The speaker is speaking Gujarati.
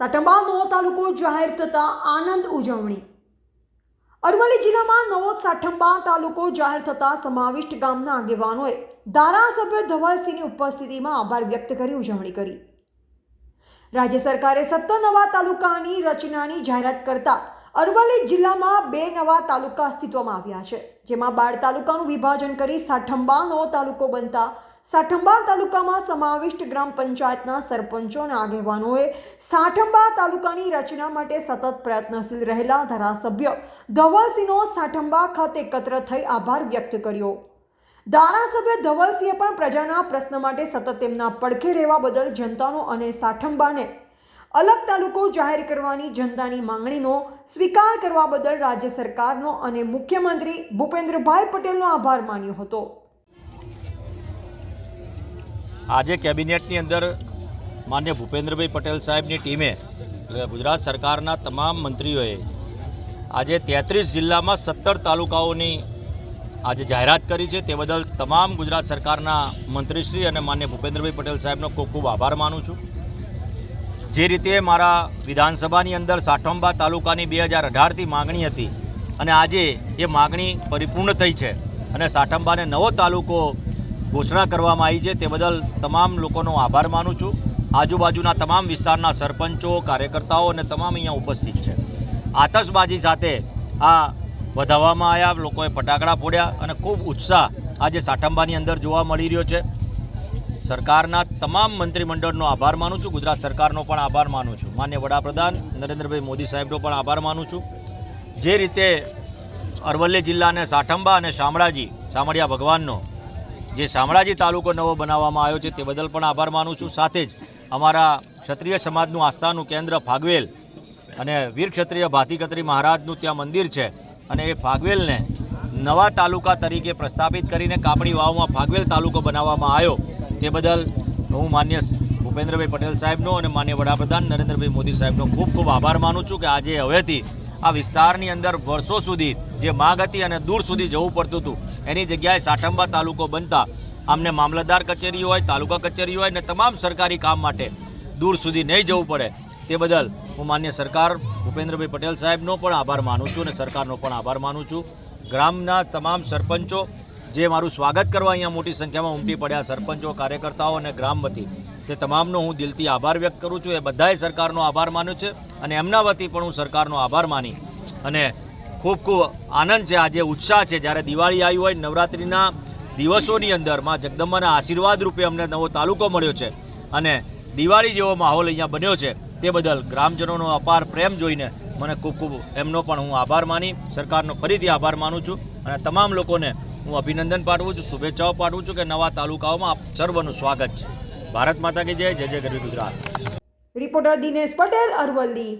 સાટંબા નવો તાલુકો જાહેર થતાં આનંદ ઉજવણી. અરવલ્લી જિલ્લામાં નવો સાઠંબા તાલુકો જાહેર થતાં સમાવિષ્ટ ગામના આગેવાનોએ ધારાસભ્ય ધવલસિંહની ઉપસ્થિતિમાં આભાર વ્યક્ત કરી ઉજવણી કરી. રાજ્ય સરકારે સત્તર નવા તાલુકાની રચનાની જાહેરાત કરતા અરવલ્લી જિલ્લામાં બે નવા તાલુકા અસ્તિત્વમાં આવ્યા છે, જેમાં બાર તાલુકાનું વિભાજન કરી સાઠંબા નવો તાલુકો બનતા સાઠંબા તાલુકામાં સમાવિષ્ટ ગ્રામ પંચાયતના સરપંચોના આગેવાનોએ સાઠંબા તાલુકાની રચના માટે સતત પ્રયત્નશીલ રહેલા ધારાસભ્ય ધવલસિંહનો સાઠંબા ખાતે એકત્ર થઈ આભાર વ્યક્ત કર્યો. ધારાસભ્ય ધવલસિંહે પણ પ્રજાના પ્રશ્ન માટે સતત તેમના પડખે રહેવા બદલ જનતાનો અને સાઠંબાને અલગ તાલુકો જાહેર કરવાની જનતાની માંગણીનો સ્વીકાર કરવા બદલ રાજ્ય સરકારનો અને મુખ્યમંત્રી ભૂપેન્દ્રભાઈ પટેલનો આભાર માન્યો હતો. આજે કેબિનેટની અંદર માન્ય ભૂપેન્દ્રભાઈ પટેલ સાહેબની ટીમે ગુજરાત સરકારના તમામ મંત્રીઓએ આજે તેત્રીસ જિલ્લામાં સત્તર તાલુકાઓની આજે જાહેરાત કરી છે. તે બદલ તમામ ગુજરાત સરકારના મંત્રીશ્રી અને માન્ય ભૂપેન્દ્રભાઈ પટેલ સાહેબનો ખૂબ ખૂબ આભાર માનું છું. જે રીતે મારા વિધાનસભાની અંદર સાઠંબા તાલુકાની બે હજાર અઢારથી માગણી હતી અને આજે એ માગણી પરિપૂર્ણ થઈ છે અને સાઠંબાને નવો તાલુકો ઘોષણા કરવામાં આવી છે તે બદલ તમામ લોકોનો આભાર માનું છું. આજુબાજુના તમામ વિસ્તારના સરપંચો, કાર્યકર્તાઓ અને તમામ અહીંયા ઉપસ્થિત છે. આતશબાજી સાથે આ વધાવવામાં આવ્યા, લોકોએ ફટાકડા ફોડ્યા અને ખૂબ ઉત્સાહ આજે સાઠંબાની અંદર જોવા મળી રહ્યો છે. સરકારના તમામ મંત્રીમંડળનો આભાર માનું છું. ગુજરાત સરકારનો પણ આભાર માનું છું. માન્ય વડાપ્રધાન નરેન્દ્રભાઈ મોદી સાહેબનો પણ આભાર માનું છું. જે રીતે અરવલ્લી જિલ્લાને સાઠંબા અને શામળાજી, શામળિયા ભગવાનનો જે શામળાજી તાલુકો નવો બનાવવામાં આવ્યો છે તે બદલ પણ આભાર માનું છું. સાથે જ અમારા ક્ષત્રિય સમાજનું આસ્થાનું કેન્દ્ર ફાગવેલ અને વીર ક્ષત્રિય ભાતીકત્રી મહારાજનું ત્યાં મંદિર છે અને એ ફાગવેલને નવા તાલુકા તરીકે પ્રસ્થાપિત કરીને કાપણી વાવમાં ફાગવેલ તાલુકો બનાવવામાં આવ્યો. તે બદલ હું માન્ય ભૂપેન્દ્રભાઈ પટેલ સાહેબનો અને માન્ય વડાપ્રધાન નરેન્દ્રભાઈ મોદી સાહેબનો ખૂબ ખૂબ આભાર માનું છું કે આજે હવેથી આ વિસ્તારની અંદર વર્ષો સુધી જે માગ હતી અને દૂર સુધી જવું પડતું હતું. એની જગ્યાએ સાઠંબા તાલુકો બનતા આમને મામલતદાર કચેરી હોય, તાલુકા કચેરી હોય ને તમામ સરકારી કામ માટે દૂર સુધી નહીં જવું પડે. તે બદલ હું માન્ય સરકાર ભૂપેન્દ્રભાઈ પટેલ સાહેબનો પણ આભાર માનું છું અને સરકારનો પણ આભાર માનું છું. ગ્રામના તમામ સરપંચો જે મારું સ્વાગત કરવા અહીંયા મોટી સંખ્યામાં ઉમટી પડ્યા, સરપંચો, કાર્યકર્તાઓ અને ગ્રામ વતી તે તમામનો હું દિલથી આભાર વ્યક્ત કરું છું. એ બધાએ સરકારનો આભાર માન્યો છે અને એમના વતી પણ હું સરકારનો આભાર માની અને ખૂબ ખૂબ આનંદ છે. આજે ઉત્સાહ છે. જ્યારે દિવાળી આવી હોય, નવરાત્રિના દિવસોની અંદરમાં જગદંબાના આશીર્વાદ રૂપે અમને નવો તાલુકો મળ્યો છે અને દિવાળી જેવો માહોલ અહીંયા બન્યો છે. તે બદલ ગ્રામજનોનો અપાર પ્રેમ જોઈને મને ખૂબ ખૂબ એમનો પણ હું આભાર માની, સરકારનો ફરીથી આભાર માનું છું અને તમામ લોકોને હું અભિનંદન પાઠવું છું, શુભેચ્છાઓ પાઠવું છું કે નવા તાલુકાઓમાં આપ સર્વનું સ્વાગત છે. ભારત માતા કી જય જય જય ગરવી ગુજરાત. રિપોર્ટર દિનેશ પટેલ અરવલ્લી.